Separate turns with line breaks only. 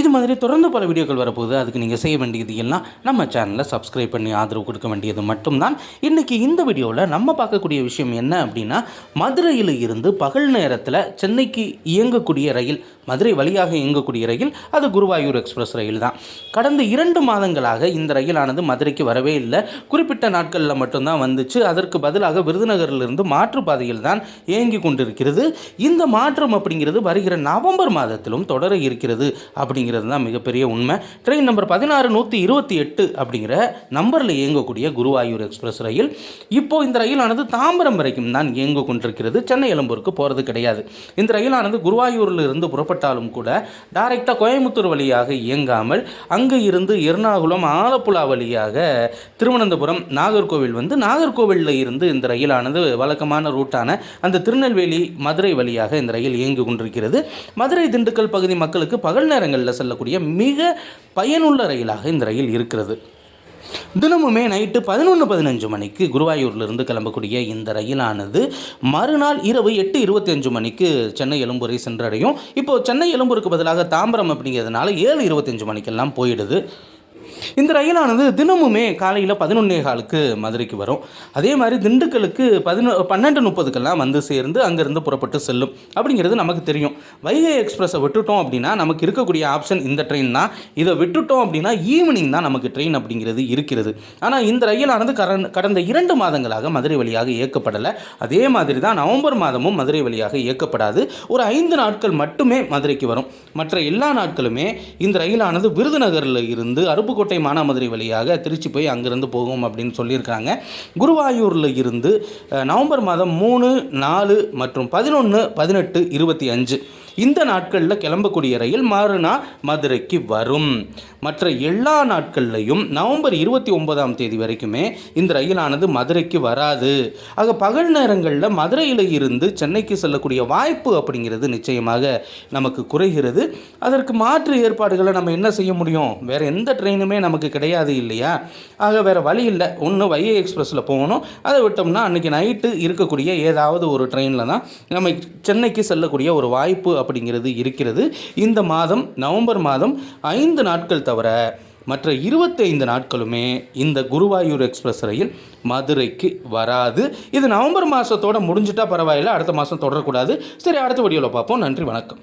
இது மாதிரி தொடர்ந்து பல வீடியோக்கள் வரப்போகுது. அதுக்கு நீங்கள் செய்ய வேண்டியது எல்லாம் நம்ம சேனலை சப்ஸ்கிரைப் பண்ணி ஆதரவு கொடுக்க வேண்டியது மட்டும்தான். இன்றைக்கி இந்த வீடியோவில் நம்ம பார்க்கக்கூடிய விஷயம் என்ன அப்படின்னா மதுரையில் இருந்து பகல் நேரத்தில் சென்னைக்கு இயங்கக்கூடிய ரயில் மதுரை வழியாக இயங்கக்கூடிய ரயில் அது குருவாயூர் எக்ஸ்பிரஸ் ரயில் தான். கடந்த இரண்டு மாதங்களாக இந்த ரயிலானது மதுரைக்கு வரவே இல்லை. குறிப்பிட்ட நாட்களில் மட்டும்தான் வந்துச்சு. அதற்கு பதிலாக விருதுநகரிலிருந்து மாற்றுப்பாதையில் தான் இயங்கி கொண்டிருக்கிறது. இந்த மாற்றம் அப்படிங்கிறது வருகிற நவம்பர் மாதத்திலும் தொடர இருக்கிறது அப்படிங்கிறது தான் மிகப்பெரிய உண்மை. ட்ரெயின் நம்பர் பதினாறு நூற்றி இருபத்தி எட்டு அப்படிங்கிற நம்பரில் இயங்கக்கூடிய குருவாயூர் எக்ஸ்பிரஸ் ரயில். இப்போ இந்த ரயிலானது தாம்பரம் வரைக்கும் தான் இயங்க கொண்டிருக்கிறது சென்னை எழும்பூருக்கு போகிறது கிடையாது. இந்த ரயிலானது குருவாயூரில் இருந்து புறப்பட்டாலும் கூட டைரெக்டாக கோயம்புத்தூர் வழியாக இயங்காமல் அங்கே இருந்து எர்ணாகுளம் ஆலப்புழா வழியாக திருவனந்தபுரம் நாகர்கோவில் வந்து நாகர்கோவிலில் இருந்து இந்த ரயிலானது வழக்கமான ரூட்டான அந்த திருநெல்வேலி மதுரை வழியாக இந்த ரயில் இயங்கி கொண்டிருக்கிறது மதுரை திண்டுக்கல் பகுதி மக்களுக்கு பகல் நேரங்களில் செல்லக்கூடிய மிக பயனுள்ள ரயிலாக இந்த ரயில் இருக்கிறது. தினமுமே நைட்டு பதினொன்று பதினஞ்சு மணிக்கு குருவாயூர்லேருந்து கிளம்பக்கூடிய இந்த ரயிலானது மறுநாள் இரவு எட்டு இருபத்தஞ்சு மணிக்கு சென்னை எழும்பூரை சென்றடையும். இப்போது சென்னை எழும்பூருக்கு பதிலாக தாம்பரம் அப்படிங்கிறதுனால ஏழு இருபத்தஞ்சு மணிக்கெல்லாம் போயிடுது. இந்த ரயிலானது தினமுமே காலையில் பதினொன்னே காலுக்கு மதுரைக்கு வரும். அதே மாதிரி திண்டுக்கலுக்கு பதினொ பன்னெண்டு முப்பதுக்கெல்லாம் வந்து சேர்ந்து அங்கேருந்து புறப்பட்டு செல்லும். அப்படிங்கிறது நமக்கு தெரியும். வைகை எக்ஸ்பிரஸை விட்டுட்டோம் அப்படின்னா நமக்கு இருக்கக்கூடிய ஆப்ஷன் இந்த ட்ரெயின் தான். இதை விட்டுட்டோம் அப்படின்னா ஈவினிங் தான் நமக்கு ட்ரெயின் அப்படிங்கிறது இருக்கிறது. ஆனால் இந்த ரயிலானது கரண் கடந்த இரண்டு மாதங்களாக மதுரை வழியாக இயக்கப்படலை. அதே மாதிரி தான் நவம்பர் மாதமும் மதுரை வழியாக இயக்கப்படாது. ஒரு ஐந்து நாட்கள் மட்டுமே மதுரைக்கு வரும். மற்ற எல்லா நாட்களுமே இந்த ரயிலானது விருதுநகரில் இருந்து அருப்புக்கோட்டை மானாமதுரை வழியாக திருச்சி போய் அங்கிருந்து போகும் அப்படின்னு சொல்லியிருக்காங்க. குருவாயூரில் இருந்து நவம்பர் மாதம் மூணு நாலு மற்றும் பதினொன்று பதினெட்டு இருபத்தி அஞ்சு. இந்த நாட்களில் கிளம்பக்கூடிய ரயில் மறுநாள் மதுரைக்கு வரும். மற்ற எல்லா நாட்கள்லையும் நவம்பர் இருபத்தி ஒன்பதாம் தேதி வரைக்குமே இந்த ரயிலானது மதுரைக்கு வராது. ஆக பகல் நேரங்களில் மதுரையில் இருந்து சென்னைக்கு செல்லக்கூடிய வாய்ப்பு அப்படிங்கிறது நிச்சயமாக நமக்கு குறைகிறது. அதற்கு மாற்று ஏற்பாடுகளை நம்ம என்ன செய்ய முடியும்? வேறு எந்த ட்ரெயினுமே நமக்கு கிடையாது இல்லையா? ஆக வேறு வழி இல்லை. ஒன்று வையை எக்ஸ்பிரஸில் போகணும். அதை விட்டோம்னா அன்றைக்கி நைட்டு இருக்கக்கூடிய ஏதாவது ஒரு ட்ரெயினில் தான் நம்ம சென்னைக்கு செல்லக்கூடிய ஒரு வாய்ப்பு அப்படிங்கிறது இருக்கிறது. இந்த மாதம் நவம்பர் மாதம் ஐந்து நாட்கள் தவிர மற்ற இருபத்தைந்து நாட்களுமே இந்த குருவாயூர் எக்ஸ்பிரஸ் ரயில் மதுரைக்கு வராது. இது நவம்பர் மாதத்தோட முடிஞ்சிட்டா பரவாயில்ல. அடுத்த மாதம் தொடரக்கூடாது. சரி அடுத்த வீடியோவில் பார்ப்போம். நன்றி வணக்கம்.